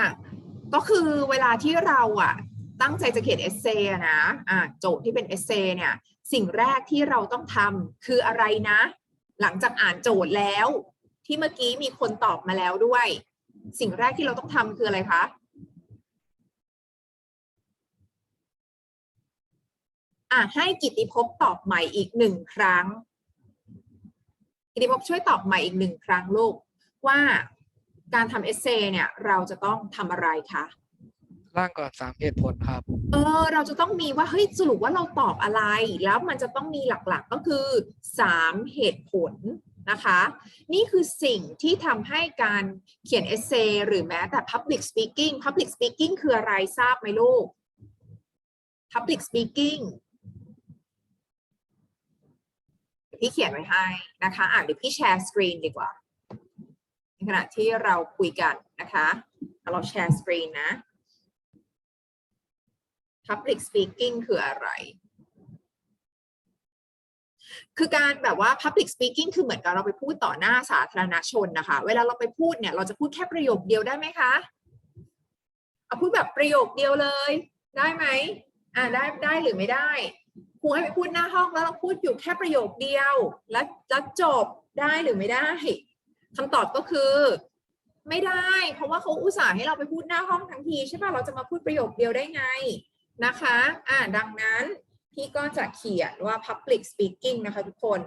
อะก็คือเวลาที่เราอะตั้งใจจะเขียนเอเซนะอะโจทย์ที่เป็นเอเซเนี่ย สิ่งแรกที่เราต้องทำคืออะไรนะ หลังจากอ่านโจทย์แล้ว ที่เมื่อกี้มีคนตอบมาแล้วด้วย สิ่งแรกที่เราต้องทำคืออะไรคะอะให้กิติภพตอบใหม่อีกหนึ่งครั้ง กิติภพช่วยตอบใหม่อีกหนึ่งครั้งลูกว่า การทำเอเซเนี่ยเราจะต้องทำอะไรคะร่างก่อนสามเหตุผลครับ เออ เราจะต้องมีว่าเฮ้ยสรุปว่าเราตอบอะไร แล้วมันจะต้องมีหลักๆก็คือสามเหตุผลนะคะ นี่คือสิ่งที่ทำให้การเขียนเอเซหรือแม้แต่ public speaking public speaking คืออะไรทราบไหมลูก public speaking เดี๋ยวพี่เขียนไว้ให้นะคะ อะเดี๋ยวพี่แชร์สกรีนดีกว่าใน ขณะที่เราคุยกันนะคะเราแชร์สกรีนนะ Public speaking คืออะไร คือการแบบว่า Public speaking คือเหมือนกับเราไปพูดต่อหน้าสาธารณชนนะคะ เวลาเราไปพูดเนี่ยเราจะพูดแค่ประโยคเดียวได้ไหมคะ เอาพูดแบบประโยคเดียวเลย ได้ไหมอ่าได้ได้หรือไม่ได้ครูให้ไปพูดหน้าห้องแล้วเราพูดอยู่แค่ประโยคเดียว แล้วแล้วจบได้หรือไม่ได้ คำตอบก็คือไม่ได้ เพราะว่าเขาอุตส่าห์ให้เราไปพูดหน้าห้องทั้งทีใช่ป่ะเราจะมาพูดประโยคเดียวได้ไงนะคะอ่าดังนั้นพี่ก็จะเขียนว่า public speaking นะคะทุกคน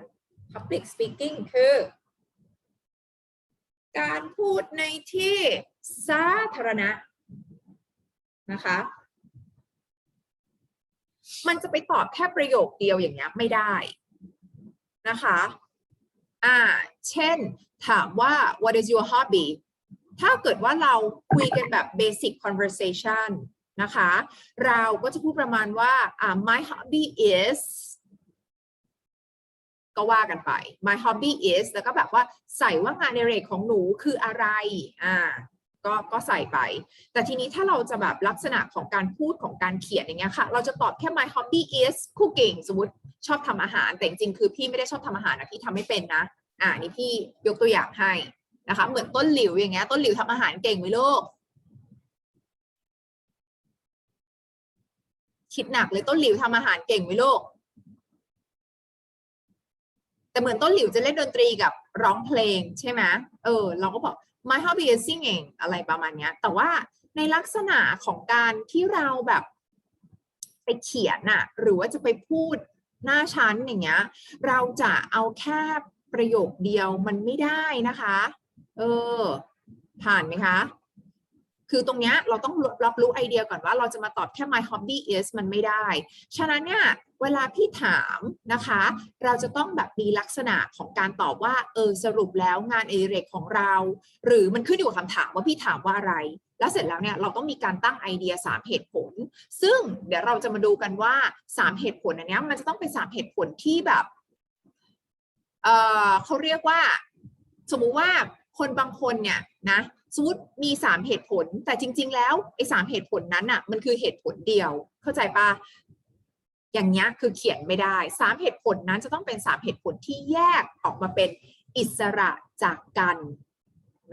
public speaking คือ การพูดในที่สาธารณะนะคะ มันจะไปตอบแค่ประโยคเดียวอย่างเงี้ยไม่ได้นะคะ อ่า เช่น ถามว่า what is your hobby ถ้าเกิดว่าเราคุยกันแบบ basic conversation นะคะ เราก็จะพูดประมาณว่าอ่า my hobby is ก็ว่ากันไป my hobby is แล้วก็แบบว่าใส่ว่างานในเรกของหนูคืออะไร อ่า ก็ ก็ใส่ไป แต่ทีนี้ถ้าเราจะแบบลักษณะของการพูดของการเขียนอย่างเงี้ยค่ะ เราจะตอบแค่ my hobby is cooking สมมติชอบทำอาหาร แต่จริงๆ คือพี่ไม่ได้ชอบทำอาหารนะ พี่ทำไม่เป็นนะ อ่านี่พี่ยกตัวอย่างให้นะคะ เหมือนต้นหลิวอย่างเงี้ย ต้นหลิวทำอาหารเก่งไหมลูกคิดหนักเลยต้นหลิวทำอาหารเก่งไหมลูกแต่เหมือนต้นหลิวจะเล่นดนตรีกับร้องเพลงใช่ไหมเออ เราก็บอก my hobby is singing อะไรประมาณเนี้ยแต่ว่าในลักษณะของการที่เราแบบไปเขียนน่ะ หรือว่าจะไปพูดหน้าชั้นอย่างเงี้ย เราจะเอาแค่ ประโยคเดียวมันไม่ได้นะคะ เออ ผ่านไหมคะ คือตรงเนี้ยเราต้องรับรู้ไอเดียก่อนว่าเราจะมาตอบแค่ my hobby is มันไม่ได้ ฉะนั้นเนี่ยเวลาพี่ถามนะคะ เราจะต้องแบบมีลักษณะของการตอบว่า เออสรุปแล้วงานเอเรกของเรา หรือมันขึ้นอยู่กับคำถามว่าพี่ถามว่าอะไร แล้วเสร็จแล้วเนี่ยเราต้องมีการตั้งไอเดีย 3 เหตุผล ซึ่งเดี๋ยวเราจะมาดูกันว่า 3 เหตุผลอันเนี้ยมันจะต้องเป็น 3 เหตุผลที่แบบ เออเขาเรียกว่า สมมุติว่าคนบางคนเนี่ยนะสมมติมีสามเหตุผล แต่จริง ๆ แล้วไอ้สามเหตุผลนั้นอะมันคือเหตุผลเดียว เข้าใจปะอย่างเงี้ยคือเขียนไม่ได้สามเหตุผลนั้นจะต้องเป็นสามเหตุผลที่แยกออกมาเป็นอิสระจากกัน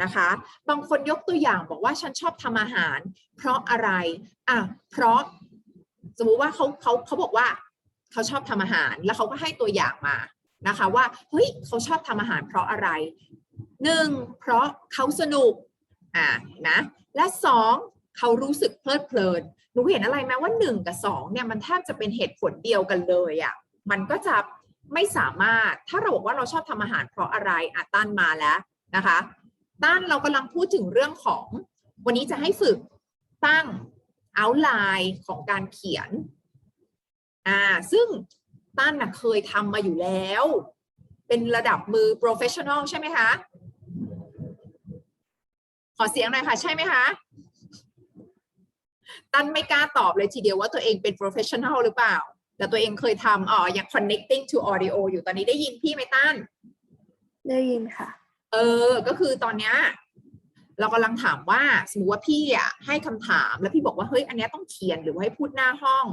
นะคะ บางคนยกตัวอย่างบอกว่าฉันชอบทำอาหาร เพราะอะไรอะเพราะ สมมุติว่าเขาเขาเขาบอกว่าเขาชอบทำอาหารแล้วเขาก็ให้ตัวอย่างมา นะคะว่าเฮ้ยเขาชอบทำอาหารเพราะอะไรหนึ่งเพราะเขาสนุกอ่านะและสองเขารู้สึกเพลิดเพลินหนูเห็นอะไรไหมว่าหนึ่งกับสองเนี่ยมันแทบจะเป็นเหตุผลเดียวกันเลยอะ่ะมันก็จะไม่สามารถถ้าเราบอกว่าเราชอบทำอาหารเพราะอะไรอะตั้นมาแล้วนะคะตั้นเรากำลังพูดถึงเรื่องของวันนี้จะให้ฝึกตั้งเอาไลน์ของการเขียนอ่าซึ่ง ตั้นน่ะเคยทำมาอยู่แล้ว เป็นระดับมือ professional ใช่ไหมคะ ขอเสียงหน่อยค่ะ ใช่ไหมคะ ตั้นไม่กล้าตอบเลยทีเดียวว่าตัวเองเป็น professional หรือเปล่า แต่ตัวเองเคยทำอ๋ออย่าง connecting to audio อยู่ตอนนี้ได้ยินพี่ไหมตั้น ได้ยินค่ะ เออ ก็คือตอนเนี้ย เรากำลังถามว่าสมมติว่าพี่อะให้คำถามแล้วพี่บอกว่าเฮ้ยอันเนี้ยต้องเขียนหรือว่าให้พูดหน้าห้อง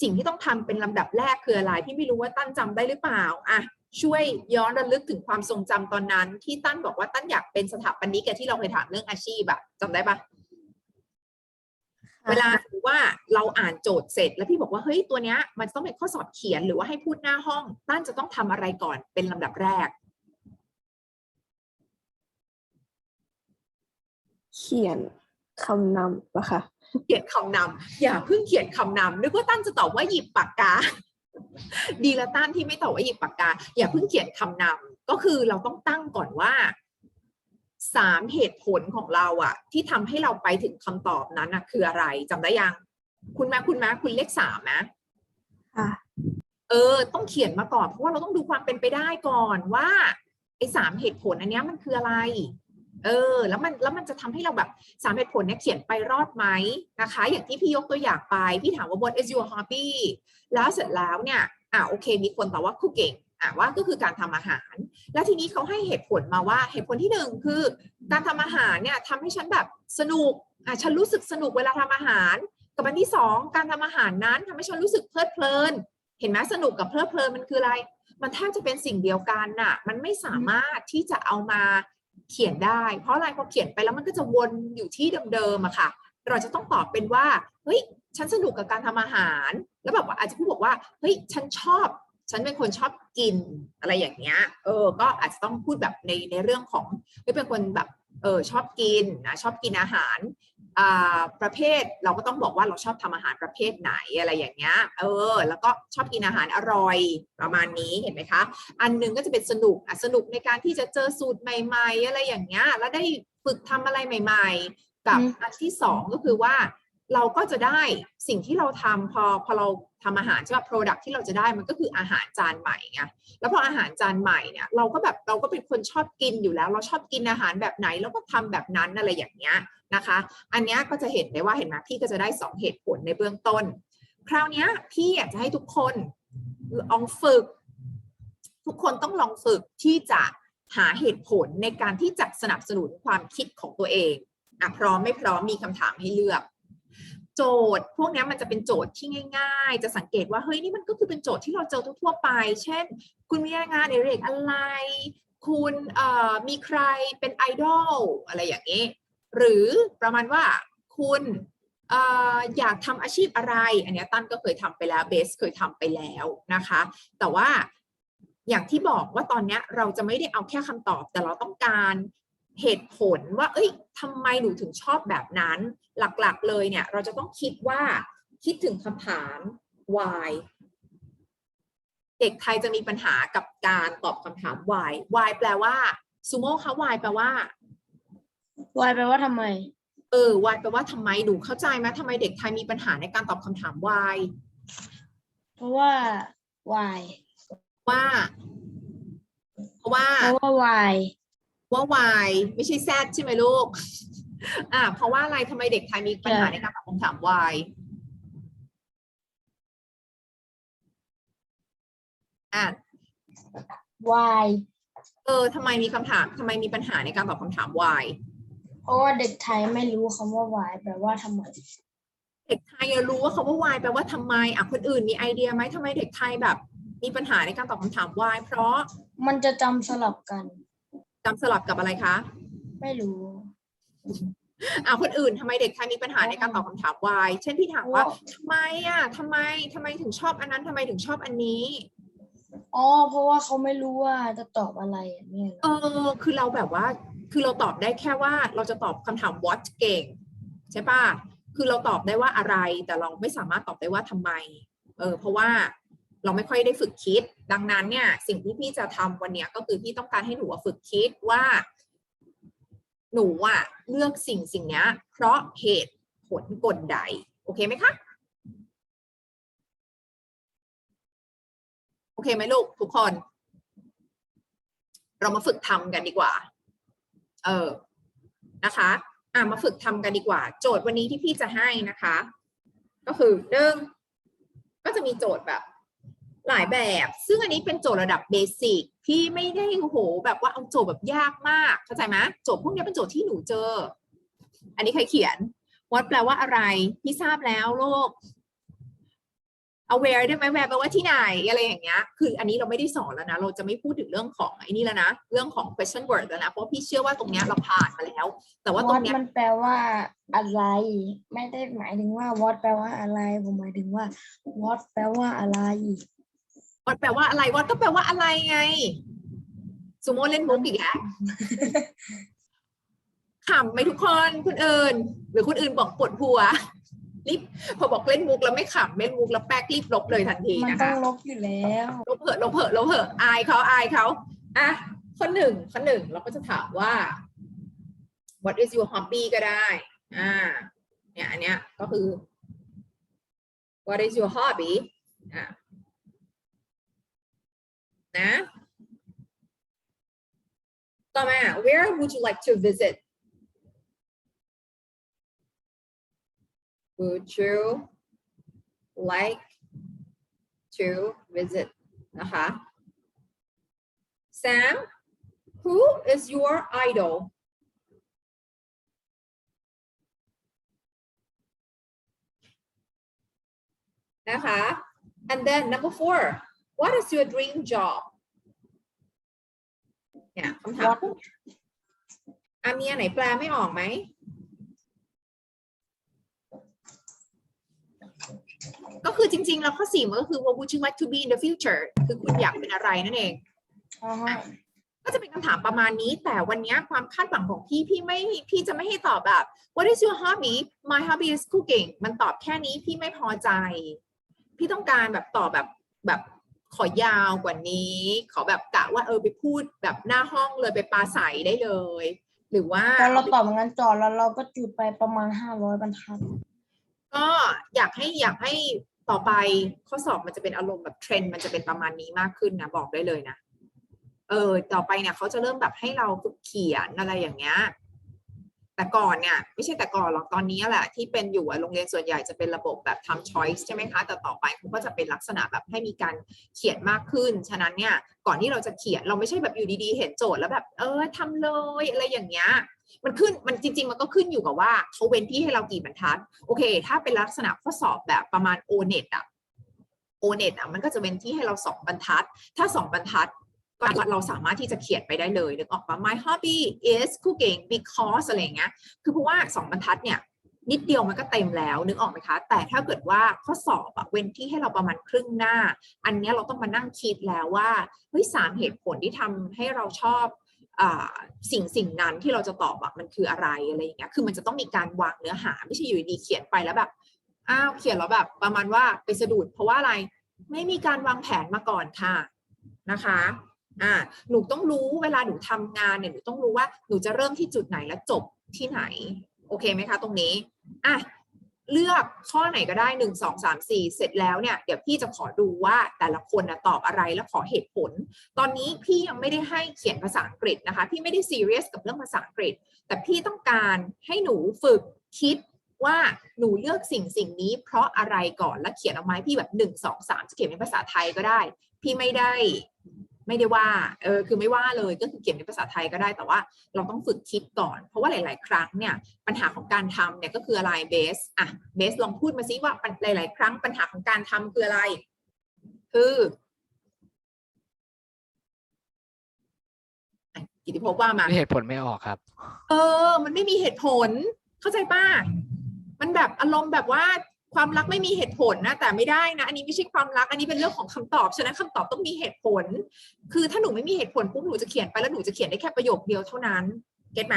สิ่งที่ต้องทำเป็นลำดับแรกคืออะไรพี่ไม่รู้ว่าตั้นจำได้หรือเปล่าอะช่วยย้อนระลึกถึงความทรงจำตอนนั้น ที่ตั้นบอกว่าตั้นอยากเป็นสถาปนิกอะที่เราเคยถามเรื่องอาชีพอะจำได้ปะเวลาสมมติว่าเราอ่านโจทย์เสร็จ แล้วพี่บอกว่าเฮ้ยตัวเนี้ยมันจะต้องเป็นข้อสอบเขียนหรือว่าให้พูดหน้าห้อง ตั้นจะต้องทำอะไรก่อนเป็นลำดับแรก เขียนคำนำปะคะเขียนคำนำอย่าเพิ่งเขียนคำนำนึกว่าตั้นจะตอบว่าหยิบปากกา ดีละตั้นที่ไม่ตอบว่าหยิบปากกา อย่าเพิ่งเขียนคำนำก็คือเราต้องตั้งก่อนว่าสามเหตุผลของเราอะที่ทำให้เราไปถึงคำตอบนั้นนะคืออะไรจำได้ยัง คุณแม่คุณแม่คุณเลขสามนะค่ะเออ ต้องเขียนมาก่อนเพราะว่าเราต้องดูความเป็นไปได้ก่อนว่าไอ้สามเหตุผลอันเนี้ยมันคืออะไร เออแล้วมันแล้วมันจะทำให้เราแบบสามเหตุผลเนี้ยเขียนไปรอดไหมนะคะ อย่างที่พี่ยกตัวอย่างไปพี่ถามว่า what is your hobby แล้วเสร็จแล้วเนี่ยอะโอเค มีคนตอบว่า cooking อะว่าก็คือการทำอาหาร แล้วทีนี้เขาให้เหตุผลมาว่าเหตุผลที่หนึ่งคือ การทำอาหารเนี่ยทำให้ฉันแบบสนุกอะฉันรู้สึกสนุกเวลาทำอาหาร กับอันที่สองการทำอาหารนั้นทำให้ฉันรู้สึกเพลิดเพลิน เห็นไหมสนุกกับเพลิดเพลินมันคืออะไร มันแทบจะเป็นสิ่งเดียวกันน่ะ มันไม่สามารถที่จะเอามา เขียนได้ เพราะอะไรพอเขียนไปแล้วมันก็จะวนอยู่ที่เดิมๆอะค่ะ เราจะต้องตอบเป็นว่าเฮ้ยฉันสนุกกับการทำอาหาร แล้วแบบว่าอาจจะพูดบอกว่าเฮ้ยฉันชอบ ฉันเป็นคนชอบกินอะไรอย่างเงี้ยเออก็อาจจะต้องพูดแบบในในเรื่องของเฮ้ยเป็นคนแบบเออชอบกินนะชอบกินอาหาร ประเภทเราก็ต้องบอกว่าเราชอบทำอาหารประเภทไหนอะไรอย่างเงี้ย เออ แล้วก็ชอบกินอาหารอร่อยประมาณนี้เห็นไหมคะ อันหนึงก็จะเป็นสนุกอะสนุกในการที่จะเจอสูตรใหม่ ๆ อะไรอย่างเงี้ย แล้วได้ฝึกทำอะไรใหม่ ๆ กับอืมอันที่สองก็คือว่าเราก็จะได้สิ่งที่เราทำพอพอเราทำอาหารใช่ป่ะ product ที่เราจะได้มันก็คืออาหารจานใหม่ไงแล้วพออาหารจานใหม่เนี่ยเราก็แบบเราก็เป็นคนชอบกินอยู่แล้ว เราชอบกินอาหารแบบไหนเราก็ทำแบบนั้นอะไรอย่างเงี้ย นะคะ อันเนี้ยก็จะเห็นได้ว่าเห็นไหมพี่ก็จะได้สองเหตุผลในเบื้องต้น คราวเนี้ยพี่อยากจะให้ทุกคนลองฝึก ทุกคนต้องลองฝึกที่จะหาเหตุผลในการที่จะสนับสนุนความคิดของตัวเองอะพร้อมไม่พร้อมมีคำถามให้เลือก โจทย์ พวกเนี้ยมันจะเป็นโจทย์ที่ง่าย ๆ จะสังเกตว่าเฮ้ยนี่มันก็คือเป็นโจทย์ที่เราเจอทั่วๆไป เช่น คุณมีงานในเรกองอะไร คุณมีใครเป็นไอดอลอะไรอย่างนี้ หรือประมาณว่าคุณอยากทำอาชีพอะไร อันนี้ตั้นก็เคยทำไปแล้วเบสเคยทำไปแล้วนะคะ แต่ว่าอย่างที่บอกว่าตอนนี้เราจะไม่ได้เอาแค่คำตอบ แต่เราต้องการเหตุผลว่า เอ้ยทำไมหนูถึงชอบแบบนั้น หลักๆเลยเนี่ย เราจะต้องคิดว่าคิดถึงคำถาม why เด็กไทยจะมีปัญหากับการตอบคำถาม why why แปลว่าซูโม่คะ why แปลว่า วายแปลว่าทำไม เออ why แปลว่าทำไมหนูเข้าใจไหมทำไมเด็กไทยมีปัญหาในการตอบคำถาม why เพราะว่าวายว่า เพราะว่าเพราะว่าวายว่า why ไม่ใช่ z ใช่ไหมลูก อ่า เพราะว่าอะไรทำไมเด็กไทยมีปัญหาในการตอบคำถาม why อะวายเออทำไมมีคำถามทำไมมีปัญหาในการตอบคำถาม why เพราะว่าเด็กไทยไม่รู้คำว่าวายแปลว่าทำไมเด็กไทยอะรู้ว่าคำว่า why แปลว่าทำไมอะคนอื่นมีไอเดียไหมทำไมเด็กไทยแบบ มีปัญหาในการตอบคำถาม why เพราะมันจะจำสลับกัน จำสลับกับอะไรคะ ไม่รู้อะคนอื่นทำไมเด็กไทยมีปัญหาในการตอบคำถาม why เช่นพี่ถามว่าอ๋อทำไมอะทำไมทำไมถึงชอบอันนั้นทำไมถึงชอบอันนี้ อ๋อเพราะว่าเขาไม่รู้ว่าจะตอบอะไรอะเนี่ยเหรเอออคือเราแบบว่า คือเราตอบได้แค่ว่าเราจะตอบคำถาม what เก่งใช่ปะคือเราตอบได้ว่าอะไรแต่เราไม่สามารถตอบได้ว่าทำไม เออเพราะว่าเราไม่ค่อยได้ฝึกคิด ดังนั้นเนี่ยสิ่งที่พี่จะทำวันนี้ก็คือพี่ต้องการให้หนูฝึกคิดว่า หนูอะเลือกสิ่งสิ่งนี้เพราะเหตุผลกลใด โอเคไหมคะ โอเคไหมลูกทุกคน เรามาฝึกทำกันดีกว่า เออนะคะอะมาฝึกทำกันดีกว่า โจทย์วันนี้ที่พี่จะให้นะคะ ก็คือหนึ่งก็จะมีโจทย์แบบหลายแบบ ซึ่งอันนี้เป็นโจทย์ระดับเบสิกพี่ไม่ได้โหแบบว่าเอาโจทย์แบบยากมากเข้าใจไหมโจทย์พวกนี้เป็นโจทย์ที่หนูเจอ อันนี้ใครเขียนวัดแปลว่าอะไร พี่ทราบแล้วโลก aware ได้ไหม where แปลว่าที่ไหนอะไรอย่างเงี้ย คืออันนี้เราไม่ได้สอนแล้วนะ เราจะไม่พูดถึงเรื่องของไอ้นี่แล้วนะ เรื่องของ question word แล้วนะ เพราะพี่เชื่อว่าตรงเนี้ยเราผ่านมาแล้ว แต่ว่าตร what งเนี้ยมันแปลว่าอะไร ไม่ได้หมายถึงว่า what แปลว่าอะไร ผมหมายถึงว่า what แปลว่าอะไรวัดแปลว่าอะไรวัดก็แปลว่าอะไรไงซูโม่เล่นมุกอีกแล้วขำไหมทุกคนคนอื่น หรือคนอื่นบอกปวดหัว รีบพอบอกเล่นมุกแล้วไม่ขำเล่นมุกแล้วแป๊กรีบลบเลยทันทีมันนะต้อคะงลบอยู่แล้วลบเหอะลบเหอะลบเหอะอายเขาอายเขาอะข้อหนึ่งข้อหนึ่งเราก็จะถามว่า what is your hobby ก็ได้อ่าเนี่ยอันเนี้ยก็คือ what is your hobby อะนะต่อมา where would you like to visit would you like to visit นะคะ Sam who is your idol นะคะ and then number four what is your dream job เนี่ยคำถาม What อามีอันไหนแปลไม่ออกไหม ก็คือจริง ๆ แล้วข้อสี่มันก็คือ what would you like to be in the future คือคุณอยากเป็นอะไรนั่นเอง อ่าฮะก็จะเป็นคำถามประมาณนี้ แต่วันนี้ความคาดหวังของพี่พี่ไม่พี่จะไม่ให้ตอบแบบ what is your hobby my hobby is cooking มันตอบแค่นี้พี่ไม่พอใจ พี่ต้องการแบบตอบแบบแบบขอยาวกว่านี้ ขอแบบกะว่าเออไปพูดแบบหน้าห้องเลยไปปลาใสได้เลย หรือว่า พอเราตอบงั้นจอแล้วเราก็จุดไปประมาณห้าร้อยบรรทัด ก็อยากให้อยากให้ต่อไปข้อสอบมันจะเป็นอารมณ์แบบเทรนด์มันจะเป็นประมาณนี้มากขึ้นนะบอกได้เลยนะ เออ ต่อไปเนี่ยเขาจะเริ่มแบบให้เราฝึกเขียนอะไรอย่างเงี้ย แต่ก่อนเนี่ยไม่ใช่แต่ก่อนหรอกตอนนี้แหละที่เป็นอยู่โรงเรียนส่วนใหญ่จะเป็นระบบแบบทำ choice ใช่ไหมคะ แต่ต่อไปเขาก็จะเป็นลักษณะแบบให้มีการเขียนมากขึ้น ฉะนั้นเนี่ยก่อนที่เราจะเขียนเราไม่ใช่แบบอยู่ดีๆ เห็นโจทย์แล้วแบบเออทำเลยอะไรอย่างเงี้ยมันขึ้นมันจริง ๆ มันก็ขึ้นอยู่กับว่าเขาเว้นที่ให้เรากี่บรรทัดโอเค ถ้าเป็นลักษณะข้อสอบแบบประมาณ o n e t อะ o n e t อะมันก็จะเว้นที่ให้เราสองบรรทัด ถ้าสองบรรทัด เราสามารถที่จะเขียนไปได้เลยนึกออกปะ my hobby is cooking because อะไรอย่างเงี้ยคือเพราะว่าสองบรรทัดเนี่ยนิดเดียวมันก็เต็มแล้วนึกออกไหมคะ แต่ถ้าเกิดว่าข้อสอบอะเว้นที่ให้เราประมาณครึ่งหน้า อันเนี้ยเราต้องมานั่งคิดแล้วว่าเฮ้ยสามเหตุผลที่ทำให้เราชอบอ่าสิ่งสิ่งนั้นที่เราจะตอบอะมันคืออะไรอะไรอย่างเงี้ยคือมันจะต้องมีการวางเนื้อหาไม่ใช่อยู่ดีๆเขียนไปแล้วแบบอ้าวเขียนแล้วแบบประมาณว่าไปสะดุดเพราะว่าอะไรไม่มีการวางแผนมาก่อนค่ะนะคะ อ่าหนูต้องรู้เวลาหนูทำงานเนี่ยหนูต้องรู้ว่าหนูจะเริ่มที่จุดไหนและจบที่ไหน โอเคไหมคะ ตรงนี้อะเลือกข้อไหนก็ได้หนึ่งสองสามสี่เสร็จแล้วเนี่ยเดี๋ยวพี่จะขอดูว่าแต่ละคนนะตอบอะไรและขอเหตุผล ตอนนี้พี่ยังไม่ได้ให้เขียนภาษาอังกฤษนะคะ พี่ไม่ได้ซีเรียสกับเรื่องภาษาอังกฤษ แต่พี่ต้องการให้หนูฝึกคิดว่าหนูเลือกสิ่งสิ่งนี้ เพราะอะไรก่อนแล้วเขียนออกมาให้พี่แบบหนึ่งสองสามจะเขียนเป็นภาษาไทยก็ได้ พี่ไม่ได้ ไม่ได้ว่าเออคือไม่ว่าเลยก็คือเขียนเป็นภาษาไทยก็ได้แต่ว่าเราต้องฝึกคิดก่อน เพราะว่าหลาย ๆ ครั้งเนี่ยปัญหาของการทำเนี่ยก็คืออะไรเบสอะเบสลองพูดมาซิว่าปัญหลาย ๆ ครั้งปัญหาของการทำคืออะไร คืออะกิติภพว่ามาเหตุผลไม่ออกครับ เออ มันไม่มีเหตุผลเข้าใจป่ะมันแบบอารมณ์แบบว่า ความรักไม่มีเหตุผลนะแต่ไม่ได้นะ อันนี้ไม่ใช่ความรักอันนี้เป็นเรื่องของคำตอบฉะนั้นคำตอบต้องมีเหตุผล คือถ้าหนูไม่มีเหตุผลปุ๊บหนูจะเขียนไปแล้วหนูจะเขียนได้แค่ประโยคเดียวเท่านั้นเก็ตไหม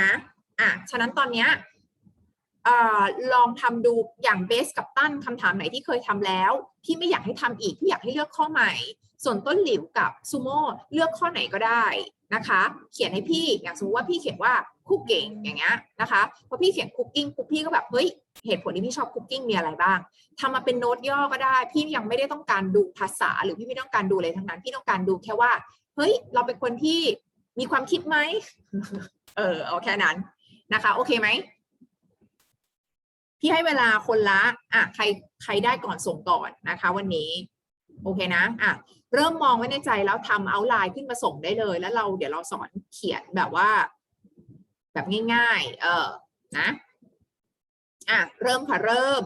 อะฉะนั้นตอนเนี้ยอลองทำดูอย่างเบสกับตั้นคำถามไหนที่เคยทำแล้ว ที่ไม่อยากให้ทำอีกที่อยากให้เลือกข้อใหม่ ส่วนต้นหลิวกับซูโม่เลือกข้อไหนก็ได้นะคะ เขียนให้พี่อย่างสมมติว่าพี่เขียนว่า คุกกิ้งอย่างเงี้ยนะคะพอพี่เขียนคุกกิ้งปุ๊บพี่ก็แบบเฮ้ยเหตุผลที่พี่ชอบคุกกิ้งมีอะไรบ้างทำมาเป็นโน้ตย่อก็ได้ พี่ยังไม่ได้ต้องการดูภาษา หรือพี่ไม่ต้องการดูอะไรทั้งนั้น พี่ต้องการดูแค่ว่าเฮ้ยเราเป็นคนที่มีความคิดไหมเออเอาแค่นั้นนะคะ โอเคไหมพี่ให้เวลาคนละอะใครใครได้ก่อนส่งก่อนนะคะ วันนี้โอเคนะอะเริ่มมองไว้ในใจแล้วทำเอาไลน์ขึ้นมาส่งได้เลย แล้วเราเดี๋ยวเราสอนเขียนแบบว่า แบบง่าย ๆ เออนะอะเริ่มค่ะเริ่ม